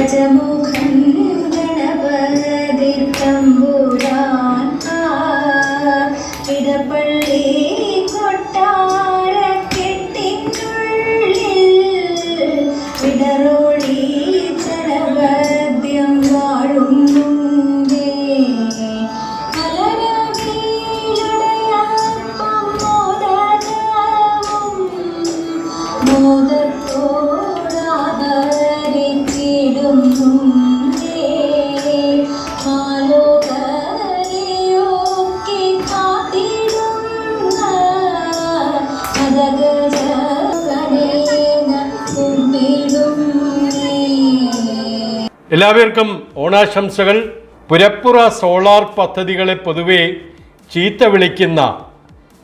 गजमो എല്ലാവർക്കും ഓണാശംസകൾ. പുരപ്പുറ സോളാർ പദ്ധതികളെ പൊതുവെ ചീത്ത വിളിക്കുന്ന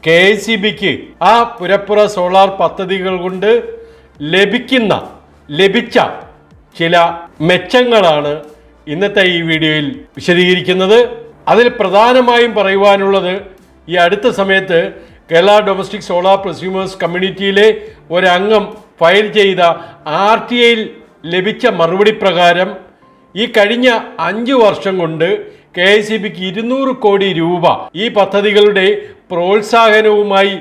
കെ സി ബിക്ക് ആ പുരപ്പുറ സോളാർ പദ്ധതികൾ കൊണ്ട് ലഭിക്കുന്ന ലഭിച്ച ചില മെച്ചങ്ങളാണ് ഇന്നത്തെ ഈ വീഡിയോയിൽ വിശദീകരിക്കുന്നത്. അതിൽ പ്രധാനമായും പറയുവാനുള്ളത് ഈ അടുത്ത സമയത്ത് കേരള ഡൊമസ്റ്റിക് സോളാർ പ്രസ്യൂമേഴ്സ് കമ്മ്യൂണിറ്റിയിലെ ഒരംഗം ഫയൽ ചെയ്ത ആർ ടി ഐയിൽ ലഭിച്ച മറുപടി പ്രകാരം ഈ കഴിഞ്ഞ അഞ്ചു വർഷം കൊണ്ട് കെ എസ് സി ബിക്ക് ഇരുന്നൂറ് കോടി രൂപ ഈ പദ്ധതികളുടെ പ്രോത്സാഹനവുമായി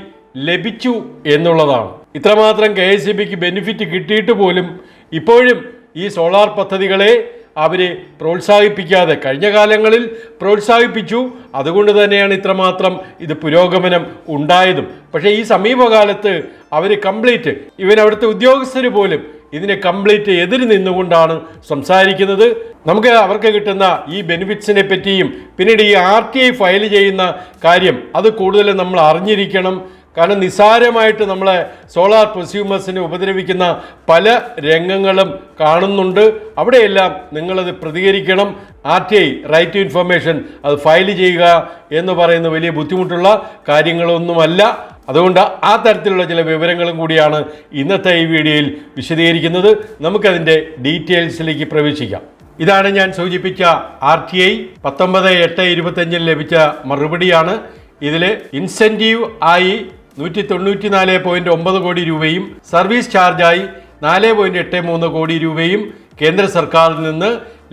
ലഭിച്ചു എന്നുള്ളതാണ്. ഇത്രമാത്രം കെ എസ് സി ബിക്ക് ബെനിഫിറ്റ് കിട്ടിയിട്ട് പോലും ഇപ്പോഴും ഈ സോളാർ പദ്ധതികളെ അവരെ പ്രോത്സാഹിപ്പിക്കാതെ കഴിഞ്ഞ കാലങ്ങളിൽ പ്രോത്സാഹിപ്പിച്ചു. അതുകൊണ്ട് തന്നെയാണ് ഇത്രമാത്രം ഇത് പുരോഗമനം ഉണ്ടായതും. പക്ഷേ ഈ സമീപകാലത്ത് അവർ കംപ്ലീറ്റ് ഇവൻ അവിടുത്തെ ഉദ്യോഗസ്ഥർ പോലും ഇതിനെ കംപ്ലീറ്റ് എതിര് നിന്നുകൊണ്ടാണ് സംസാരിക്കുന്നത്. നമുക്ക് അവർക്ക് കിട്ടുന്ന ഈ ബെനിഫിറ്റ്സിനെ പറ്റിയും പിന്നീട് ഈ ആർ ടി ഐ ഫയൽ ചെയ്യുന്ന കാര്യം അത് കൂടുതൽ നമ്മൾ അറിഞ്ഞിരിക്കണം. കാരണം നിസ്സാരമായിട്ട് നമ്മളെ സോളാർ പ്രൊസ്യൂമേഴ്സിനെ ഉപദ്രവിക്കുന്ന പല രംഗങ്ങളും കാണുന്നുണ്ട്. അവിടെയെല്ലാം നിങ്ങളത് പ്രതികരിക്കണം. R T I right to information അത് ഫയൽ ചെയ്യുക എന്ന് പറയുന്ന വലിയ ബുദ്ധിമുട്ടുള്ള കാര്യങ്ങളൊന്നുമല്ല. അതുകൊണ്ട് ആ തരത്തിലുള്ള ചില വിവരങ്ങളും കൂടിയാണ് ഇന്നത്തെ ഈ വീഡിയോയിൽ വിശദീകരിക്കുന്നത്. നമുക്കതിന്റെ ഡീറ്റെയിൽസിലേക്ക് പ്രവേശിക്കാം. ഇതാണ് ഞാൻ സൂചിപ്പിച്ച ആർ ടി ഐ പത്തൊമ്പത് എട്ട് ഇരുപത്തഞ്ചിൽ ലഭിച്ച മറുപടിയാണ്. ഇതിൽ ഇൻസെന്റീവ് ആയി നൂറ്റി തൊണ്ണൂറ്റി നാല് പോയിന്റ് ഒമ്പത് കോടി രൂപയും സർവീസ് ചാർജായി നാല് പോയിന്റ് എട്ട് മൂന്ന് കോടി രൂപയും കേന്ദ്ര സർക്കാരിൽ നിന്ന്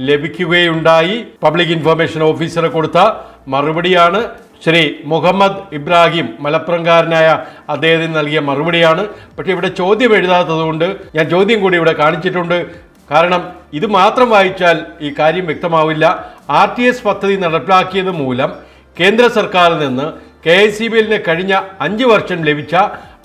ലഭിക്കുകയുണ്ടായി. പബ്ലിക് ഇൻഫർമേഷൻ ഓഫീസറെ കൊടുത്ത മറുപടിയാണ്. ശ്രീ മുഹമ്മദ് ഇബ്രാഹിം മലപ്പുറംകാരനായ അദ്ദേഹത്തിന് നൽകിയ മറുപടിയാണ്. പക്ഷേ ഇവിടെ ചോദ്യം എഴുതാത്തതുകൊണ്ട് ഞാൻ ചോദ്യം കൂടി ഇവിടെ കാണിച്ചിട്ടുണ്ട്. കാരണം ഇത് മാത്രം വായിച്ചാൽ ഈ കാര്യം വ്യക്തമാവില്ല. ആർ ടി എസ് പദ്ധതി നടപ്പിലാക്കിയത് മൂലം കേന്ദ്ര സർക്കാരിൽ നിന്ന് കെ എസ് സി ബിയിലിന് കഴിഞ്ഞ അഞ്ച് വർഷം ലഭിച്ച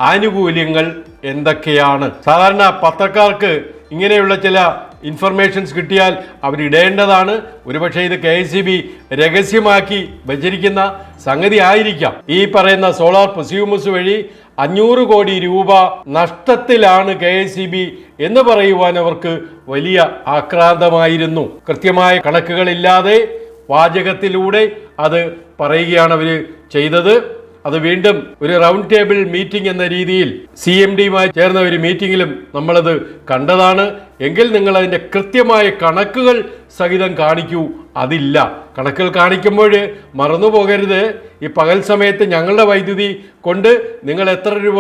ആനുകൂല്യങ്ങൾ എന്തൊക്കെയാണ്? സാധാരണ പത്രക്കാർക്ക് ഇങ്ങനെയുള്ള ചില ഇൻഫർമേഷൻസ് കിട്ടിയാൽ അവരിടേണ്ടതാണ്. ഒരുപക്ഷെ ഇത് കെ എസ് ബി രഹസ്യമാക്കി വച്ചിരിക്കുന്ന സംഗതി ആയിരിക്കാം. ഈ പറയുന്ന സോളാർ പൊസ്യൂമസ് വഴി അഞ്ഞൂറ് കോടി രൂപ നഷ്ടത്തിലാണ് കെ എസ് ബി എന്ന് പറയുവാൻ അവർക്ക് വലിയ ആക്രാന്തമായിരുന്നു. കൃത്യമായ കണക്കുകളില്ലാതെ വാചകത്തിലൂടെ അത് പറയുകയാണ് അവർ ചെയ്തത്. അത് വീണ്ടും ഒരു റൗണ്ട് ടേബിൾ മീറ്റിംഗ് എന്ന രീതിയിൽ സി എം ഡിയുമായി ചേർന്ന ഒരു മീറ്റിംഗിലും നമ്മളത് കണ്ടതാണ്. എങ്കിൽ നിങ്ങൾ അതിന്റെ കൃത്യമായ കണക്കുകൾ സഹിതം കാണിക്കൂ. അതില്ല. കണക്കുകൾ കാണിക്കുമ്പോൾ മറന്നു പോകരുത്. ഈ പകൽ സമയത്ത് ഞങ്ങളുടെ വൈദ്യുതി കൊണ്ട് നിങ്ങൾ എത്ര രൂപ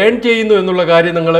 ഏൺ ചെയ്യുന്നു എന്നുള്ള കാര്യം നിങ്ങൾ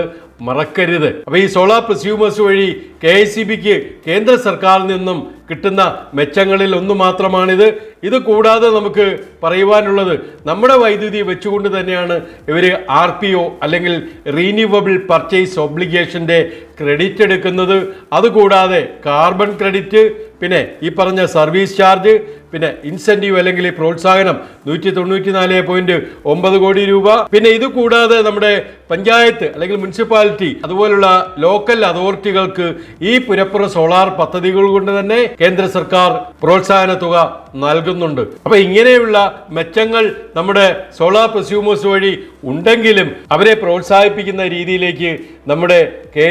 മറക്കരുത്. അപ്പോൾ ഈ സോളാർ പ്രസ്യൂമേഴ്സ് വഴി കെ എസ് സി ബിക്ക് കേന്ദ്ര സർക്കാരിൽ നിന്നും കിട്ടുന്ന മെച്ചങ്ങളിൽ ഒന്ന് മാത്രമാണിത്. ഇത് കൂടാതെ നമുക്ക് പറയുവാനുള്ളത് നമ്മുടെ വൈദ്യുതി വെച്ചുകൊണ്ട് തന്നെയാണ് ഇവർ ആർ പി ഒ അല്ലെങ്കിൽ റീന്യൂവബിൾ പർച്ചേസ് ഒബ്ലിഗേഷന്റെ ക്രെഡിറ്റ് എടുക്കുന്നത്. അതുകൂടാതെ കാർബൺ ക്രെഡിറ്റ് പിന്നെ ഈ പറഞ്ഞ സർവീസ് ചാർജ് പിന്നെ ഇൻസെന്റീവ് അല്ലെങ്കിൽ പ്രോത്സാഹനം നൂറ്റി തൊണ്ണൂറ്റി നാല് പോയിന്റ് ഒമ്പത് കോടി രൂപ. പിന്നെ ഇത് കൂടാതെ നമ്മുടെ പഞ്ചായത്ത് അല്ലെങ്കിൽ മുനിസിപ്പാലിറ്റി അതുപോലുള്ള ലോക്കൽ അതോറിറ്റികൾക്ക് ഈ പുരപ്പുറ സോളാർ പദ്ധതികൾ കൊണ്ട് തന്നെ കേന്ദ്ര സർക്കാർ പ്രോത്സാഹന തുക നൽകുന്നുണ്ട്. അപ്പൊ ഇങ്ങനെയുള്ള മെച്ചങ്ങൾ നമ്മുടെ സോളാർ പ്രസ്യൂമേഴ്സ് വഴി ഉണ്ടെങ്കിലും അവരെ പ്രോത്സാഹിപ്പിക്കുന്ന രീതിയിലേക്ക് നമ്മുടെ കെ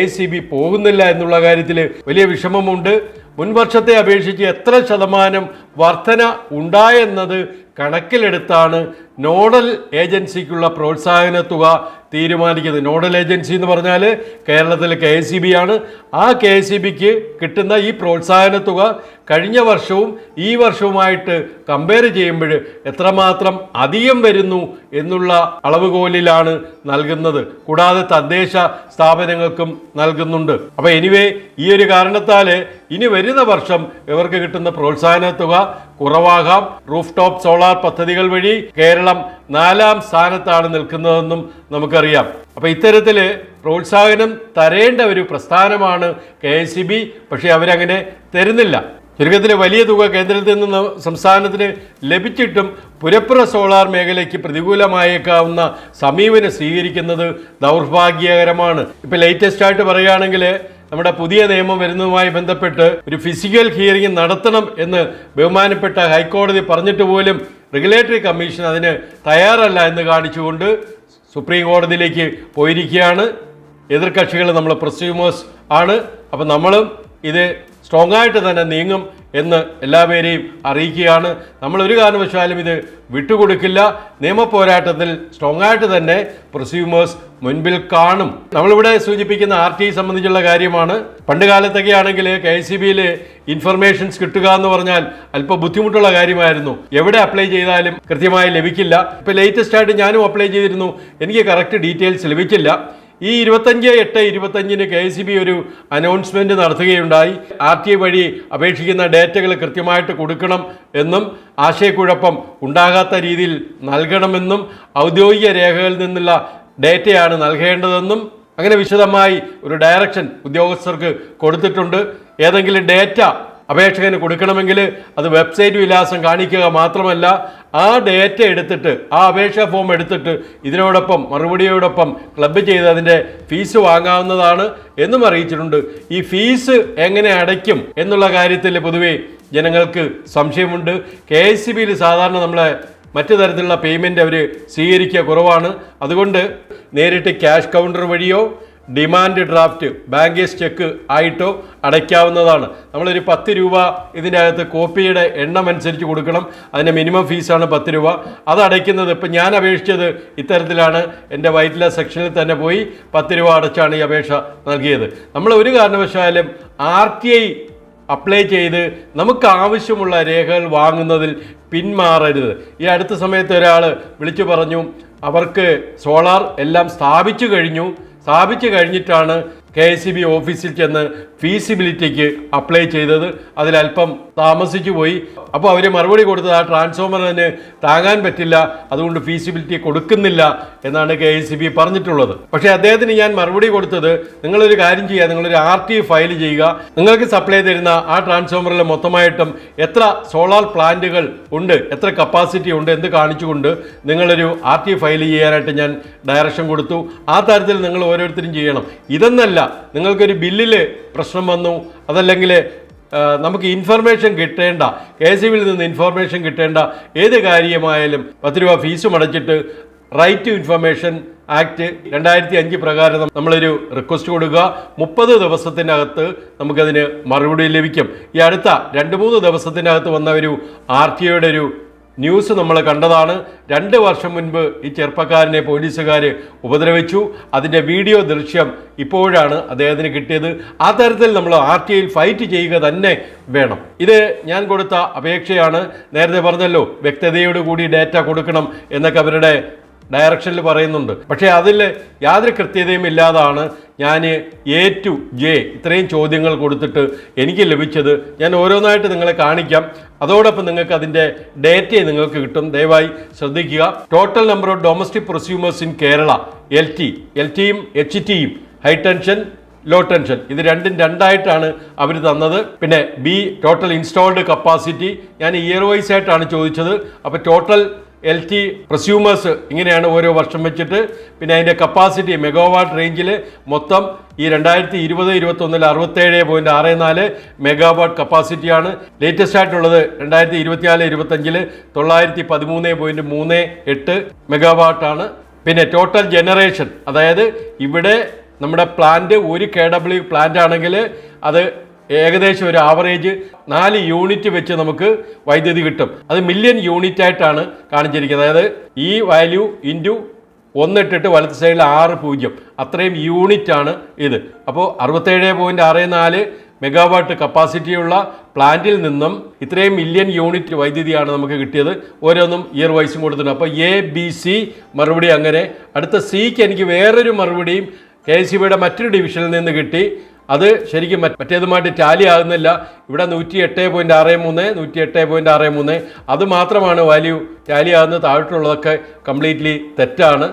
പോകുന്നില്ല എന്നുള്ള കാര്യത്തിൽ വലിയ വിഷമമുണ്ട്. മുൻവർഷത്തെ അപേക്ഷിച്ച് എത്ര ശതമാനം വർധന ഉണ്ടായെന്നത് കണക്കിലെടുത്താണ് നോഡൽ ഏജൻസിക്കുള്ള പ്രോത്സാഹന തുക തീരുമാനിക്കുന്നത്. നോഡൽ ഏജൻസി എന്ന് പറഞ്ഞാൽ കേരളത്തിൽ കെ എസ് സി ബി ആണ്. ആ കെ എസ് സി ബിക്ക് കിട്ടുന്ന ഈ പ്രോത്സാഹന തുക കഴിഞ്ഞ വർഷവും ഈ വർഷവുമായിട്ട് കമ്പയർ ചെയ്യുമ്പോൾ എത്രമാത്രം അധികം വരുന്നു എന്നുള്ള അളവുകോലിലാണ് നൽകുന്നത്. കൂടാതെ തദ്ദേശ സ്ഥാപനങ്ങൾക്കും നൽകുന്നുണ്ട്. അപ്പോൾ എനിവേ ഈ ഒരു കാരണത്താൽ ഇനി വരുന്ന വർഷം ഇവർക്ക് കിട്ടുന്ന പ്രോത്സാഹന തുക കുറവാകാം. റൂഫ് ടോപ്പ് സോളാർ പദ്ധതികൾ വഴി കേരളം നാലാം സ്ഥാനത്താണ് നിൽക്കുന്നതെന്നും നമുക്കറിയാം. അപ്പോൾ ഇത്തരത്തിൽ പ്രോത്സാഹനം തരേണ്ട ഒരു പ്രസ്ഥാനമാണ് കെ എസ് സി ബി. പക്ഷേ അവരങ്ങനെ തരുന്നില്ല. ചുരുക്കത്തിൽ വലിയ തുക കേന്ദ്രത്തിൽ നിന്ന് സംസ്ഥാനത്തിന് ലഭിച്ചിട്ടും പുരപ്പുറ സോളാർ മേഖലയ്ക്ക് പ്രതികൂലമായേക്കാവുന്ന സമീപനം സ്വീകരിക്കുന്നത് ദൗർഭാഗ്യകരമാണ്. ഇപ്പൊ ലേറ്റസ്റ്റ് ആയിട്ട് പറയുകയാണെങ്കിൽ നമ്മുടെ പുതിയ നിയമം വരുന്നതുമായി ബന്ധപ്പെട്ട് ഒരു ഫിസിക്കൽ ഹിയറിംഗ് നടത്തണം എന്ന് ബഹുമാനപ്പെട്ട ഹൈക്കോടതി പറഞ്ഞിട്ട് പോലും റെഗുലേറ്ററി കമ്മീഷൻ അതിന് തയ്യാറല്ല എന്ന് കാണിച്ചുകൊണ്ട് സുപ്രീം കോടതിയിലേക്ക് പോയിരിക്കുകയാണ്. എതിർകക്ഷികൾ നമ്മൾ പ്രസ്യൂമേഴ്സ് ആണ്. അപ്പം നമ്മളും ഇത് സ്ട്രോങ് ആയിട്ട് തന്നെ നീങ്ങും. എന്ന് എല്ലാവരെയും അറിയിക്കുകയാണ്. നമ്മൾ ഒരു കാരണവശാലും ഇത് വിട്ടുകൊടുക്കില്ല. നിയമ പോരാട്ടത്തിൽ സ്ട്രോങ് ആയിട്ട് തന്നെ പ്രൊസ്യൂമേഴ്സ് മുൻപിൽ കാണും. നമ്മളിവിടെ സൂചിപ്പിക്കുന്ന ആർ ടി സംബന്ധിച്ചുള്ള കാര്യമാണ്. പണ്ട് കാലത്തൊക്കെ ആണെങ്കിൽ കെ സി ബിയിൽ ഇൻഫർമേഷൻസ് കിട്ടുക എന്ന് പറഞ്ഞാൽ അല്പം ബുദ്ധിമുട്ടുള്ള കാര്യമായിരുന്നു. എവിടെ അപ്ലൈ ചെയ്താലും കൃത്യമായി ലഭിക്കില്ല. ഇപ്പം ലേറ്റസ്റ്റ് ആയിട്ട് ഞാനും അപ്ലൈ ചെയ്തിരുന്നു. എനിക്ക് കറക്റ്റ് ഡീറ്റെയിൽസ് ലഭിച്ചില്ല ഈ ഇരുപത്തഞ്ച് എട്ട് ഇരുപത്തഞ്ചിന് കെ സി ബി ഒരു അനൗൺസ്മെന്റ് നടത്തുകയുണ്ടായി. ആർ ടി വഴി അപേക്ഷിക്കുന്ന ഡേറ്റകൾ കൃത്യമായിട്ട് കൊടുക്കണം എന്നും ആശയക്കുഴപ്പം ഉണ്ടാകാത്ത രീതിയിൽ നൽകണമെന്നും ഔദ്യോഗിക രേഖകളിൽ നിന്നുള്ള ഡേറ്റയാണ് നൽകേണ്ടതെന്നും അങ്ങനെ വിശദമായി ഒരു ഡയറക്ഷൻ ഉദ്യോഗസ്ഥർക്ക് കൊടുത്തിട്ടുണ്ട്. ഏതെങ്കിലും ഡേറ്റ അപേക്ഷകന് കൊടുക്കണമെങ്കിൽ അത് വെബ്സൈറ്റ് വിലാസം കാണിക്കുക മാത്രമല്ല ആ ഡേറ്റ എടുത്തിട്ട് ആ അപേക്ഷാ ഫോം എടുത്തിട്ട് ഇതിനോടൊപ്പം മറുപടിയോടൊപ്പം ക്ലബ്ബ് ചെയ്ത് അതിന്റെ ഫീസ് വാങ്ങാവുന്നതാണ് എന്നും അറിയിച്ചിട്ടുണ്ട്. ഈ ഫീസ് എങ്ങനെ അടയ്ക്കും എന്നുള്ള കാര്യത്തിൽ പൊതുവേ ജനങ്ങൾക്ക് സംശയമുണ്ട്. കെ എസ് സി ബിയിൽ സാധാരണ നമ്മളെ മറ്റു തരത്തിലുള്ള പേയ്മെന്റ് അവർ സ്വീകരിക്കുക കുറവാണ്. അതുകൊണ്ട് നേരിട്ട് ക്യാഷ് കൗണ്ടർ വഴിയോ ഡിമാൻഡ് ഡ്രാഫ്റ്റ് ബാങ്കേസ് ചെക്ക് ആയിട്ടോ അടയ്ക്കാവുന്നതാണ്. നമ്മളൊരു പത്ത് രൂപ ഇതിന്റെ അകത്ത് കോപ്പിയുടെ എണ്ണം അനുസരിച്ച് കൊടുക്കണം. അതിന്റെ മിനിമം ഫീസാണ് പത്ത് രൂപ. അത് അടയ്ക്കുന്നത് ഇപ്പം ഞാൻ അപേക്ഷിച്ചത് ഇത്തരത്തിലാണ്. എന്റെ വൈറ്റില സെക്ഷനിൽ തന്നെ പോയി പത്ത് രൂപ അടച്ചാണ് ഈ അപേക്ഷ നൽകിയത്. നമ്മൾ ഒരു കാരണവശാലും ആർ ടി ഐ അപ്ലൈ ചെയ്ത് നമുക്ക് ആവശ്യമുള്ള രേഖകൾ വാങ്ങുന്നതിൽ പിന്മാറരുത്. ഈ അടുത്ത സമയത്ത് ഒരാൾ വിളിച്ചു പറഞ്ഞു അവർക്ക് സോളാർ എല്ലാം സ്ഥാപിച്ചു കഴിഞ്ഞു. സ്ഥാപിച്ചു കഴിഞ്ഞിട്ടാണ് കെ എസ് സി ബി ഓഫീസിൽ ചെന്ന് ഫീസിബിലിറ്റിക്ക് അപ്ലൈ ചെയ്തത്. അതിലല്പം താമസിച്ചു പോയി. അപ്പോൾ അവർ മറുപടി കൊടുത്തത് ആ ട്രാൻസ്ഫോമറിന് താങ്ങാൻ പറ്റില്ല. അതുകൊണ്ട് ഫീസിബിലിറ്റി കൊടുക്കുന്നില്ല എന്നാണ് കെ എസ് സി ബി പറഞ്ഞിട്ടുള്ളത്. പക്ഷേ അദ്ദേഹത്തിന് ഞാൻ മറുപടി കൊടുത്തത് നിങ്ങളൊരു കാര്യം ചെയ്യുക. നിങ്ങളൊരു ആർ ടി ഫയൽ ചെയ്യുക. നിങ്ങൾക്ക് സപ്ലൈ തരുന്ന ആ ട്രാൻസ്ഫോമറിൽ മൊത്തമായിട്ടും എത്ര സോളാർ പ്ലാന്റുകൾ ഉണ്ട് എത്ര കപ്പാസിറ്റി ഉണ്ട് എന്ന് കാണിച്ചുകൊണ്ട് നിങ്ങളൊരു ആർ ടി ഫയൽ ചെയ്യാനായിട്ട് ഞാൻ ഡയറക്ഷൻ കൊടുത്തു. ആ തരത്തിൽ നിങ്ങൾ ഓരോരുത്തരും ചെയ്യണം. ഇതെന്നല്ല നിങ്ങൾക്കൊരു ബില്ലിൽ പ്രശ്നം വന്നു. അതല്ലെങ്കിൽ നമുക്ക് ഇൻഫർമേഷൻ കിട്ടേണ്ട കെ എസ് നിന്ന് ഇൻഫർമേഷൻ കിട്ടേണ്ട ഏത് കാര്യമായാലും പത്ത് രൂപ ഫീസും അടച്ചിട്ട് റൈറ്റ് ടു ഇൻഫർമേഷൻ ആക്ട് രണ്ടായിരത്തി അഞ്ച് പ്രകാരം നമ്മളൊരു റിക്വസ്റ്റ് കൊടുക്കുക. മുപ്പത് ദിവസത്തിനകത്ത് നമുക്കതിന് മറുപടി ലഭിക്കും. ഈ അടുത്ത രണ്ട് മൂന്ന് ദിവസത്തിനകത്ത് വന്ന ഒരു ആർ ടി ഒയുടെ ഒരു ന്യൂസ് നമ്മൾ കണ്ടതാണ്. രണ്ട് വർഷം മുൻപ് ഈ ചെറുപ്പക്കാരനെ പോലീസുകാർ ഉപദ്രവിച്ചു. അതിന്റെ വീഡിയോ ദൃശ്യം ഇപ്പോഴാണ് അദ്ദേഹത്തിന് കിട്ടിയത്. ആ തരത്തിൽ നമ്മൾ ആർ ടി ഐയിൽ ഫൈറ്റ് ചെയ്യുക തന്നെ വേണം. ഇത് ഞാൻ കൊടുത്ത അപേക്ഷയാണ്. നേരത്തെ പറഞ്ഞല്ലോ വ്യക്തതയോട് കൂടി ഡാറ്റ കൊടുക്കണം എന്നൊക്കെ അവരുടെ ഡയറക്ഷനിൽ പറയുന്നുണ്ട്. പക്ഷേ അതിൽ യാതൊരു കൃത്യതയും ഇല്ലാതാണ് ഞാൻ എ ടു ജെ ഇത്രയും ചോദ്യങ്ങൾ കൊടുത്തിട്ട് എനിക്ക് ലഭിച്ചത് ഞാൻ ഓരോന്നായിട്ട് നിങ്ങളെ കാണിക്കാം. അതോടൊപ്പം നിങ്ങൾക്ക് അതിന്റെ ഡേറ്റയും നിങ്ങൾക്ക് കിട്ടും. ദയവായി ശ്രദ്ധിക്കുക. Total number of domestic prosumers in Kerala L T L ടിയും എച്ച് ടിയും ഹൈ ടെൻഷൻ ലോ ടെൻഷൻ ഇത് രണ്ടും രണ്ടായിട്ടാണ് അവർ തന്നത്. പിന്നെ ബി ടോട്ടൽ ഇൻസ്റ്റാൾഡ് കപ്പാസിറ്റി ഞാൻ ഇയർ വൈസ് ആയിട്ടാണ് ചോദിച്ചത്. അപ്പോൾ ടോട്ടൽ എൽ ടി പ്രസ്യൂമേഴ്സ് ഇങ്ങനെയാണ് ഓരോ വർഷം വെച്ചിട്ട്. പിന്നെ അതിന്റെ കപ്പാസിറ്റി മെഗാവാട്ട് റേഞ്ചിൽ മൊത്തം ഈ രണ്ടായിരത്തി ഇരുപത് ഇരുപത്തൊന്നിൽ അറുപത്തേഴ് പോയിന്റ് ആറ് നാല് മെഗാവാട്ട് കപ്പാസിറ്റിയാണ് ലേറ്റസ്റ്റ് ആയിട്ടുള്ളത് രണ്ടായിരത്തി ഇരുപത്തിനാല് ഇരുപത്തഞ്ചിൽ തൊള്ളായിരത്തി പതിമൂന്ന് പോയിന്റ് മൂന്ന് എട്ട് മെഗാവാട്ടാണ് പിന്നെ ടോട്ടൽ ജനറേഷൻ അതായത് ഇവിടെ നമ്മുടെ പ്ലാന്റ് ഒരു കെ ഡബ്ല്യു പ്ലാന്റ് ആണെങ്കിൽ അത് ഏകദേശം ഒരു ആവറേജ് നാല് യൂണിറ്റ് വെച്ച് നമുക്ക് വൈദ്യുതി കിട്ടും. അത് മില്യൺ യൂണിറ്റ് ആയിട്ടാണ് കാണിച്ചിരിക്കുന്നത്. അതായത് ഈ വാല്യൂ ഇന്റു ഒന്നിട്ടിട്ട് വലത്ത് സൈഡിൽ ആറ് പൂജ്യം. അത്രയും യൂണിറ്റ് ആണ് ഇത്. അപ്പോൾ അറുപത്തേഴ് പോയിന്റ് ആറ് നാല് മെഗാവാട്ട് കപ്പാസിറ്റിയുള്ള പ്ലാന്റിൽ നിന്നും ഇത്രയും മില്യൺ യൂണിറ്റ് വൈദ്യുതിയാണ് നമുക്ക് കിട്ടിയത്. ഓരോന്നും ഇയർ വൈസും കൊടുത്തിട്ടുണ്ട്. അപ്പോൾ എ ബി സി മറുപടി അങ്ങനെ. അടുത്ത സിക്ക് എനിക്ക് വേറൊരു മറുപടിയും കെ സി ബിയുടെ മറ്റൊരു ഡിവിഷനിൽ നിന്ന് കിട്ടി. അത് ശരിക്കും മറ്റ് മറ്റേതുമായിട്ട് ടാലി ആകുന്നില്ല. ഇവിടെ നൂറ്റി എട്ട് പോയിന്റ് ആറ് മൂന്ന് നൂറ്റി എട്ട് പോയിന്റ് ആറ് മൂന്ന്. അത് മാത്രമാണ് വാല്യൂ ടാലി ആകുന്നത്. താഴോട്ടുള്ളതൊക്കെ കംപ്ലീറ്റ്ലി തെറ്റാണ്.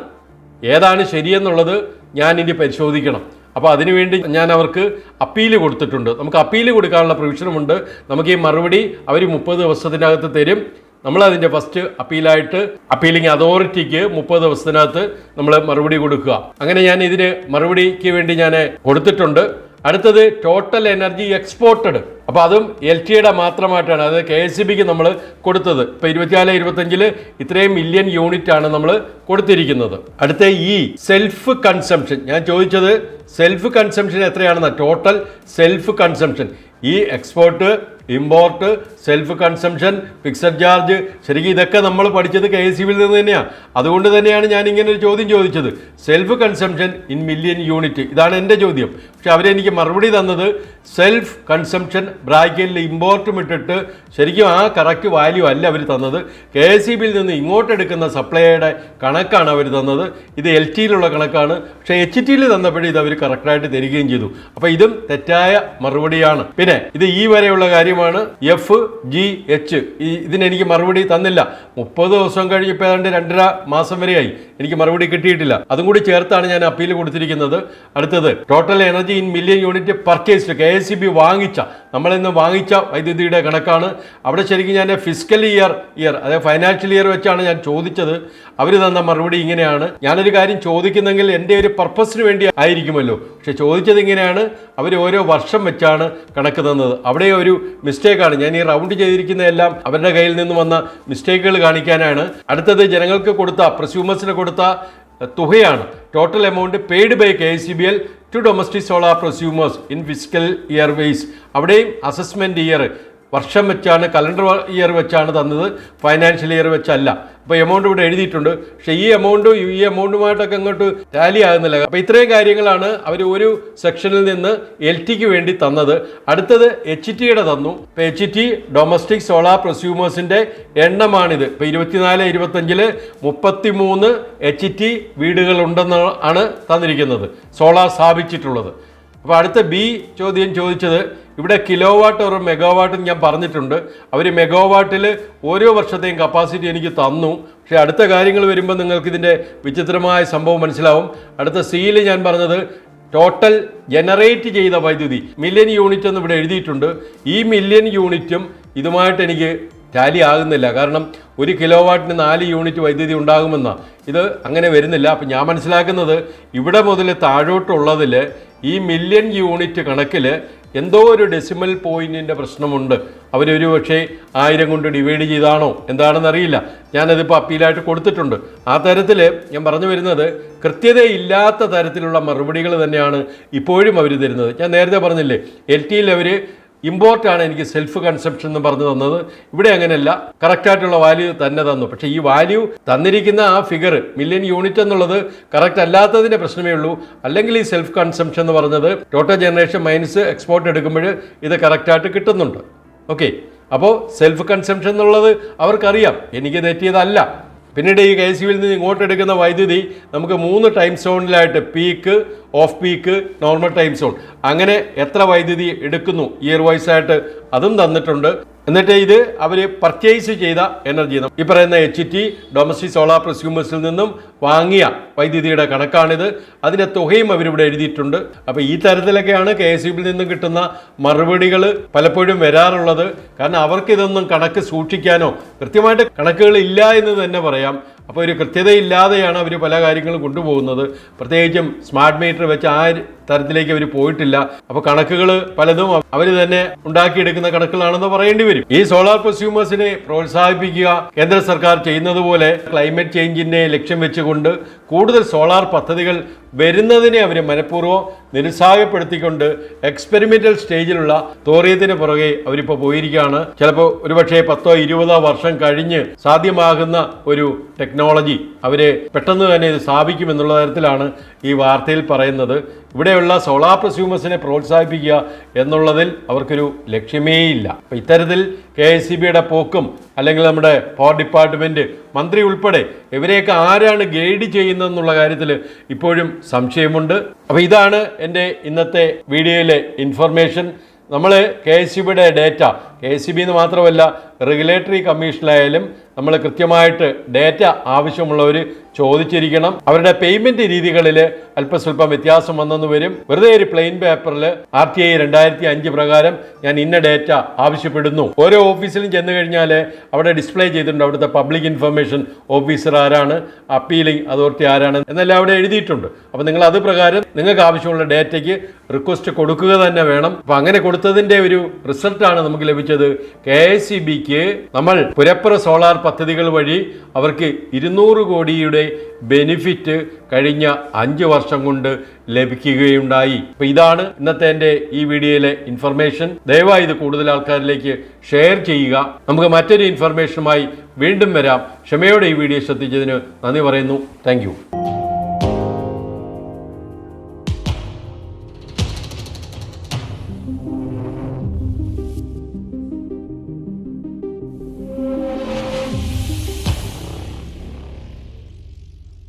ഏതാണ് ശരിയെന്നുള്ളത് ഞാൻ ഇനി പരിശോധിക്കണം. അപ്പോൾ അതിനുവേണ്ടി ഞാൻ അവർക്ക് അപ്പീൽ കൊടുത്തിട്ടുണ്ട്. നമുക്ക് അപ്പീൽ കൊടുക്കാനുള്ള പ്രൊവിഷനുമുണ്ട് നമുക്ക് ഈ മറുപടി അവർ മുപ്പത് ദിവസത്തിനകത്ത് തരും. നമ്മൾ അതിന്റെ ഫസ്റ്റ് അപ്പീലായിട്ട് അപ്പീലിംഗ് അതോറിറ്റിക്ക് മുപ്പത് ദിവസത്തിനകത്ത് നമ്മൾ മറുപടി കൊടുക്കുക. അങ്ങനെ ഞാൻ ഇതിന് മറുപടിക്ക് വേണ്ടി ഞാൻ കൊടുത്തിട്ടുണ്ട്. അടുത്തത് ടോട്ടൽ എനർജി എക്സ്പോർട്ടഡ് അപ്പോൾ അതും എൽ ടിയുടെ മാത്രമായിട്ടാണ്. അതായത് കെ എസ് സി ബിക്ക് നമ്മൾ കൊടുത്തത്. ഇപ്പോൾ ഇരുപത്തിനാല് ഇരുപത്തഞ്ചിൽ ഇത്രയും മില്യൺ യൂണിറ്റ് ആണ് നമ്മൾ കൊടുത്തിരിക്കുന്നത്. അടുത്ത ഈ സെൽഫ് കൺസംഷൻ ഞാൻ ചോദിച്ചത് സെൽഫ് കൺസംഷൻ എത്രയാണെന്ന്? ടോട്ടൽ സെൽഫ് കൺസംഷൻ ഈ export import self consumption fixed charge ശരിക്കും ഇതൊക്കെ നമ്മൾ പഠിച്ചത് കെ എസ് സിബിൽ നിന്ന് തന്നെയാണ് അതുകൊണ്ട് തന്നെയാണ് ഞാൻ ഇങ്ങനെ ഒരു ചോദ്യം ചോദിച്ചത്. Self consumption in million unit ഇതാണ് എന്റെ ചോദ്യം. പക്ഷെ അവരെനിക്ക് മറുപടി തന്നത് സെൽഫ് കൺസംഷൻ ബ്രാക്കറ്റിൽ ഇമ്പോർട്ടും ഇട്ടിട്ട് ശരിക്കും ആ കറക്റ്റ് വാല്യൂ അല്ല അവർ തന്നത്. കെ എസ് സി ബിയിൽ നിന്ന് ഇങ്ങോട്ട് എടുക്കുന്ന സപ്ലൈയുടെ കണക്കാണ് അവർ തന്നത്. ഇത് എൽ ടിയിലുള്ള കണക്കാണ്. പക്ഷേ എച്ച് ടിയിൽ തന്നപ്പോഴേ ഇത് അവർ കറക്റ്റായിട്ട് തരികയും ചെയ്തു. അപ്പോൾ ഇതും തെറ്റായ മറുപടിയാണ്. പിന്നെ ഇത് ഈ വരെയുള്ള കാര്യമാണ് എഫ് ജി എച്ച് ഈ ഇതിനെനിക്ക് മറുപടി തന്നില്ല. മുപ്പത് ദിവസം കഴിഞ്ഞപ്പോൾ ഏതാണ്ട് രണ്ടര മാസം വരെയായി. എനിക്ക് മറുപടി കിട്ടിയിട്ടില്ല. അതും കൂടി ചേർത്താണ് ഞാൻ അപ്പീൽ കൊടുത്തിരിക്കുന്നത്. അടുത്തത് total energy in million unit purchased K S C B വാങ്ങിച്ച നമ്മളിന്ന് വാങ്ങിച്ച വൈദ്യുതിയുടെ കണക്കാണ്. അവിടെ ശരിക്കും ഞാൻ ഫിസിക്കൽ ഇയർ ഇയർ അതായത് ഫൈനാൻഷ്യൽ ഇയർ വെച്ചാണ് ഞാൻ ചോദിച്ചത്. അവർ തന്ന മറുപടി ഇങ്ങനെയാണ്. ഞാനൊരു കാര്യം ചോദിക്കുന്നെങ്കിൽ എന്റെ ഒരു പർപ്പസിന് വേണ്ടി ആയിരിക്കുമല്ലോ. പക്ഷെ ചോദിച്ചത് ഇങ്ങനെയാണ്. അവർ ഓരോ വർഷം വെച്ചാണ് കണക്ക് തന്നത്. അവിടെ ഒരു മിസ്റ്റേക്കാണ് ഞാൻ ഈ റൗണ്ട് ചെയ്തിരിക്കുന്ന എല്ലാം അവരുടെ കയ്യിൽ നിന്ന് വന്ന മിസ്റ്റേക്കുകൾ കാണിക്കാനാണ്. അടുത്തത് ജനങ്ങൾക്ക് കൊടുത്ത പ്രസ്യൂമേഴ്സിന് കൊടുത്ത തുകയാണ്. Total amount paid by K C B L to domestic solar prosumers in physical year wise അവിടെയും അസസ്മെന്റ് ഇയർ വർഷം വെച്ചാണ് കലണ്ടർ ഇയർ വെച്ചാണ് തന്നത് ഫൈനാൻഷ്യൽ ഇയർ വെച്ചല്ല. അപ്പോൾ എമൗണ്ട് ഇവിടെ എഴുതിയിട്ടുണ്ട്. പക്ഷേ ഈ എമൗണ്ടും ഈ എമൗണ്ടുമായിട്ടൊക്കെ അങ്ങോട്ട് ടാലി ആകുന്നില്ല. അപ്പോൾ ഇത്രയും കാര്യങ്ങളാണ് അവർ ഒരു സെക്ഷനിൽ നിന്ന് എൽ ടിക്ക് വേണ്ടി തന്നത്. അടുത്തത് എച്ച് ടിയുടെ തന്നു. ഇപ്പോൾ എച്ച് ടി ഡൊമസ്റ്റിക് സോളാർ പ്രൊസ്യൂമേഴ്സിന്റെ എണ്ണമാണിത്. ഇപ്പോൾ ഇരുപത്തിനാല് ഇരുപത്തഞ്ചിൽ മുപ്പത്തി മൂന്ന് എച്ച് ടി വീടുകളുണ്ടെന്നാണ് തന്നിരിക്കുന്നത്. സോളാർ സ്ഥാപിച്ചിട്ടുള്ളത്. അപ്പോൾ അടുത്ത ബി ചോദ്യം ചോദിച്ചത് ഇവിടെ കിലോ വാട്ട് ഒരു മെഗാവാട്ട് ഞാൻ പറഞ്ഞിട്ടുണ്ട്. അവർ മെഗാവാട്ടിൽ ഓരോ വർഷത്തെയും കപ്പാസിറ്റി എനിക്ക് തന്നു. പക്ഷേ അടുത്ത കാര്യങ്ങൾ വരുമ്പോൾ നിങ്ങൾക്ക് ഇതിന്റെ വിചിത്രമായ സംഭവം മനസ്സിലാവും. അടുത്ത സിയിൽ ഞാൻ പറഞ്ഞത് ടോട്ടൽ ജനറേറ്റ് ചെയ്ത വൈദ്യുതി മില്യൺ യൂണിറ്റ് എന്ന് ഇവിടെ എഴുതിയിട്ടുണ്ട്. ഈ മില്യൺ യൂണിറ്റും ഇതുമായിട്ട് എനിക്ക് ടാലി ആകുന്നില്ല. കാരണം ഒരു കിലോ വാട്ടിന് നാല് യൂണിറ്റ് വൈദ്യുതി ഉണ്ടാകുമെന്നാണ് ഇത് അങ്ങനെ വരുന്നില്ല. അപ്പം ഞാൻ മനസ്സിലാക്കുന്നത് ഇവിടെ മുതൽ താഴോട്ടുള്ളതിൽ ഈ മില്യൺ യൂണിറ്റ് കണക്കിൽ എന്തോ ഒരു ഡെസിമൽ പോയിന്റിന്റെ പ്രശ്നമുണ്ട്. അവരൊരു പക്ഷേ ആയിരം കൊണ്ട് ഡിവൈഡ് ചെയ്താണോ? എന്താണെന്ന് അറിയില്ല. ഞാനതിപ്പോൾ അപ്പീലായിട്ട് കൊടുത്തിട്ടുണ്ട്. ആ തരത്തിൽ ഞാൻ പറഞ്ഞു വരുന്നത് കൃത്യതയില്ലാത്ത തരത്തിലുള്ള മറുപടികൾ തന്നെയാണ് ഇപ്പോഴും അവർ തരുന്നത്. ഞാൻ നേരത്തെ പറഞ്ഞില്ലേ എൽ ടിയിൽ അവർ ഇമ്പോർട്ടാണ് എനിക്ക് സെൽഫ് കൺസെപ്ഷൻ എന്ന് പറഞ്ഞു തന്നത്. ഇവിടെ അങ്ങനെയല്ല. കറക്റ്റായിട്ടുള്ള വാല്യൂ തന്നെ തന്നു. പക്ഷേ ഈ വാല്യൂ തന്നിരിക്കുന്ന ആ ഫിഗർ മില്യൺ യൂണിറ്റ് എന്നുള്ളത് കറക്റ്റ് അല്ലാത്തതിന്റെ പ്രശ്നമേ ഉള്ളൂ. അല്ലെങ്കിൽ ഈ സെൽഫ് കൺസംഷൻ എന്ന് പറഞ്ഞത് ടോട്ടൽ ജനറേഷൻ മൈനസ് എക്സ്പോർട്ട് എടുക്കുമ്പോൾ ഇത് കറക്റ്റായിട്ട് കിട്ടുന്നുണ്ട്. ഓക്കെ അപ്പോൾ സെൽഫ് കൺസംഷൻ എന്നുള്ളത് അവർക്കറിയാം. എനിക്ക് തെറ്റിയതല്ല. പിന്നീട് ഈ കെ സി നിന്ന് ഇങ്ങോട്ട് എടുക്കുന്ന വൈദ്യുതി നമുക്ക് മൂന്ന് time സോണിലായിട്ട് peak off peak normal time zone അങ്ങനെ എത്ര വൈദ്യുതി എടുക്കുന്നു? ഇയർ വൈസ് ആയിട്ട് അതും തന്നിട്ടുണ്ട്. എന്നിട്ട് ഇത് അവർ പർച്ചേസ് ചെയ്ത എനർജി ഈ പറയുന്ന എച്ച് ടി ഡൊമസ്റ്റിക് സോളാർ പ്രസ്യൂമേഴ്സിൽ നിന്നും വാങ്ങിയ വൈദ്യുതിയുടെ കണക്കാണിത്. അതിന്റെ തുകയും അവരിവിടെ എഴുതിയിട്ടുണ്ട്. അപ്പോൾ ഈ തരത്തിലൊക്കെയാണ് കെ എസ് ബിയിൽ നിന്നും കിട്ടുന്ന മറുപടികൾ പലപ്പോഴും വരാറുള്ളത്. കാരണം അവർക്കിതൊന്നും കണക്ക് സൂക്ഷിക്കാനോ കൃത്യമായിട്ട് കണക്കുകൾ ഇല്ല എന്ന് തന്നെ പറയാം. അപ്പോൾ ഒരു കൃത്യതയില്ലാതെയാണ് അവർ പല കാര്യങ്ങളും കൊണ്ടുപോകുന്നത്. പ്രത്യേകിച്ചും സ്മാർട്ട് മീറ്റർ വെച്ച് ആ തരത്തിലേക്ക് അവർ പോയിട്ടില്ല. അപ്പോൾ കണക്കുകൾ പലതും അവർ തന്നെ ഉണ്ടാക്കിയെടുക്കുന്ന കണക്കുകളാണെന്ന് പറയേണ്ടി വരും. ഈ സോളാർ കൺസ്യൂമേഴ്സിനെ പ്രോത്സാഹിപ്പിക്കുക കേന്ദ്ര സർക്കാർ ചെയ്യുന്നത് പോലെ ക്ലൈമറ്റ് ചേഞ്ചിനെ ലക്ഷ്യം വെച്ചുകൊണ്ട് കൂടുതൽ സോളാർ പദ്ധതികൾ വരുന്നതിനെ അവർ മനഃപൂർവം നിരുത്സാഹപ്പെടുത്തിക്കൊണ്ട് എക്സ്പെരിമെന്റൽ സ്റ്റേജിലുള്ള തോറിയത്തിന് പുറകെ അവരിപ്പോൾ പോയിരിക്കുകയാണ്. ചിലപ്പോൾ ഒരുപക്ഷെ പത്തോ ഇരുപതോ വർഷം കഴിഞ്ഞ് സാധ്യമാകുന്ന ഒരു ടെക്നോളജി അവരെ പെട്ടെന്ന് തന്നെ ഇത് സ്ഥാപിക്കും എന്നുള്ള തരത്തിലാണ് ഈ വാർത്തയിൽ പറയുന്നത്. ഇവിടെയുള്ള സോളാർ പ്രസ്യൂമേഴ്സിനെ പ്രോത്സാഹിപ്പിക്കുക എന്നുള്ളതിൽ അവർക്കൊരു ലക്ഷ്യമേയില്ല. അപ്പോൾ ഇത്തരത്തിൽ കെ എസ് സി ബിയുടെ പോക്കും അല്ലെങ്കിൽ നമ്മുടെ പവർ ഡിപ്പാർട്ട്മെന്റ് മന്ത്രി ഉൾപ്പെടെ ഇവരെയൊക്കെ ആരാണ് ഗൈഡ് ചെയ്യുന്നതെന്നുള്ള കാര്യത്തിൽ ഇപ്പോഴും സംശയമുണ്ട്. അപ്പോൾ ഇതാണ് എന്റെ ഇന്നത്തെ വീഡിയോയിലെ ഇൻഫർമേഷൻ നമ്മൾ കെ എസ് സി ബിയുടെ data K S C B എന്ന് മാത്രമല്ല റെഗുലേറ്ററി കമ്മീഷനിലായാലും നമ്മൾ കൃത്യമായിട്ട് ഡേറ്റ ആവശ്യമുള്ളവർ ചോദിച്ചിരിക്കണം. അവരുടെ പേയ്മെന്റ് രീതികളിൽ അല്പസ്വല്പം വ്യത്യാസം വന്നെന്ന് വരും. വെറുതെ ഒരു പ്ലെയിൻ പേപ്പറിൽ ആർ ടി ഐ രണ്ടായിരത്തി അഞ്ച് പ്രകാരം ഞാൻ ഇന്ന ഡേറ്റ ആവശ്യപ്പെടുന്നു. ഓരോ ഓഫീസിലും ചെന്ന് കഴിഞ്ഞാൽ അവിടെ ഡിസ്പ്ലേ ചെയ്തിട്ടുണ്ട്. അവിടുത്തെ പബ്ലിക് ഇൻഫർമേഷൻ ഓഫീസർ ആരാണ് അപ്പീലിംഗ് അതോറിറ്റി ആരാണ് എന്നെല്ലാം അവിടെ എഴുതിയിട്ടുണ്ട്. അപ്പോൾ നിങ്ങൾ അത് പ്രകാരം നിങ്ങൾക്ക് ആവശ്യമുള്ള ഡേറ്റയ്ക്ക് റിക്വസ്റ്റ് കൊടുക്കുക തന്നെ വേണം. അപ്പോൾ അങ്ങനെ കൊടുത്തതിന്റെ ഒരു റിസൾട്ടാണ് നമുക്ക് ലഭിച്ചത്. കെ എസ് സി ബിക്ക് നമ്മൾ പുരപ്പുറ സോളാർ പദ്ധതികൾ വഴി അവർക്ക് ഇരുന്നൂറ് കോടിയുടെ ബെനിഫിറ്റ് കഴിഞ്ഞ അഞ്ച് വർഷം കൊണ്ട് ലഭിക്കുകയുണ്ടായി. അപ്പോൾ ഇതാണ് ഇന്നത്തെ എന്റെ ഈ വീഡിയോയിലെ ഇൻഫർമേഷൻ ദയവായി ഇത് കൂടുതൽ ആൾക്കാരിലേക്ക് ഷെയർ ചെയ്യുക. നമുക്ക് മറ്റൊരു ഇൻഫർമേഷനുമായി വീണ്ടും വരാം. ക്ഷമയോടെ ഈ വീഡിയോ ശ്രദ്ധിച്ചതിന് നന്ദി പറയുന്നു. താങ്ക്